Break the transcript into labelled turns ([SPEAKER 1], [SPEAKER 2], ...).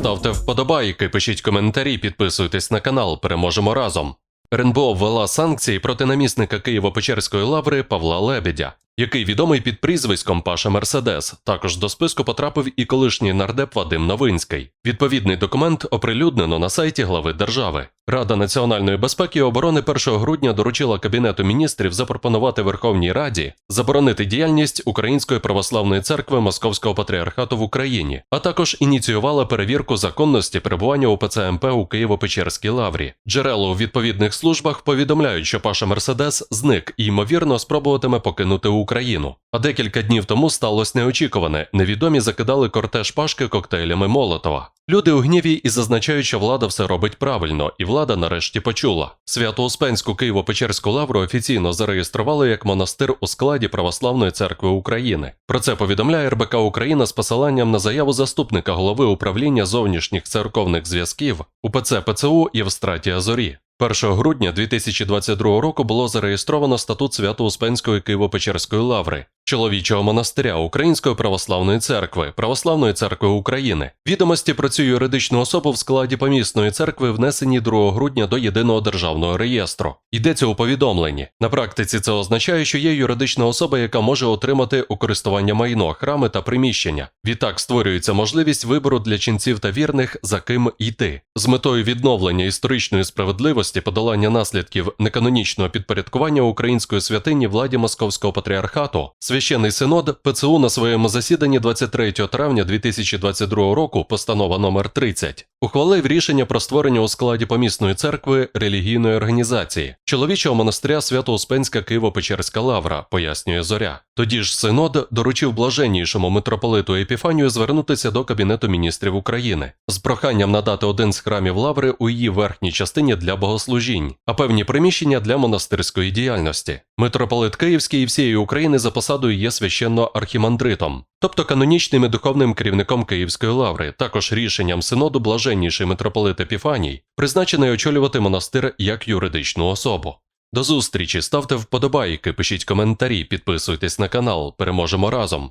[SPEAKER 1] ставте вподобайки, пишіть коментарі, підписуйтесь на канал. Переможемо разом. РНБО ввела санкції проти намісника Києво-Печерської лаври Павла Лебедя, який відомий під прізвиськом Паша Мерседес. Також до списку потрапив і колишній нардеп Вадим Новинський. Відповідний документ оприлюднено на сайті глави держави. Рада національної безпеки і оборони 1 грудня доручила Кабінету міністрів запропонувати Верховній Раді заборонити діяльність Української православної церкви Московського патріархату в Україні, а також ініціювала перевірку законності перебування УПЦ МП у Києво-Печерській лаврі. Джерела у відповідних службах повідомляють, що Паша Мерседес зник і ймовірно спробуватиме покинути Україну. А декілька днів тому сталося неочікуване. Невідомі закидали кортеж Пашки коктейлями Молотова. Люди у гніві і зазначають, що влада все робить правильно, і влада нарешті почула. Свято-Успенську Києво-Печерську лавру офіційно зареєстрували як монастир у складі Православної церкви України. Про це повідомляє РБК Україна з посиланням на заяву заступника голови управління зовнішніх церковних зв'язків УПЦ ПЦУ Євстратія Зорі. 1 грудня 2022 року було зареєстровано статут Свято-Успенської Києво-Печерської лаври, чоловічого монастиря Української православної церкви, Православної церкви України. Відомості про цю юридичну особу в складі помісної церкви внесені 2 грудня до єдиного державного реєстру. Йдеться у повідомленні. На практиці це означає, що є юридична особа, яка може отримати у користування майно, храми та приміщення. Відтак створюється можливість вибору для ченців та вірних за ким йти з метою відновлення історичної справедливості, подолання наслідків неканонічного підпорядкування української святині владі Московського патріархату. Священний синод ПЦУ на своєму засіданні 23 травня 2022 року, постанова номер 30, ухвалив рішення про створення у складі помісної церкви релігійної організації чоловічого монастиря Свято-Успенська Києво-Печерська лавра, пояснює Зоря. Тоді ж синод доручив блаженнішому митрополиту Епіфанію звернутися до Кабінету міністрів України з проханням надати один з храмів лаври у її верхній частині для богослужінь, а певні приміщення для монастирської діяльності. Митрополит Київський і всієї України за посадою є священно архімандритом, тобто канонічним і духовним керівником Київської лаври, також рішенням синоду блаженніший митрополит Епіфаній, призначений очолювати монастир як юридичну особу. До зустрічі, ставте вподобайки, пишіть коментарі, підписуйтесь на канал, переможемо разом.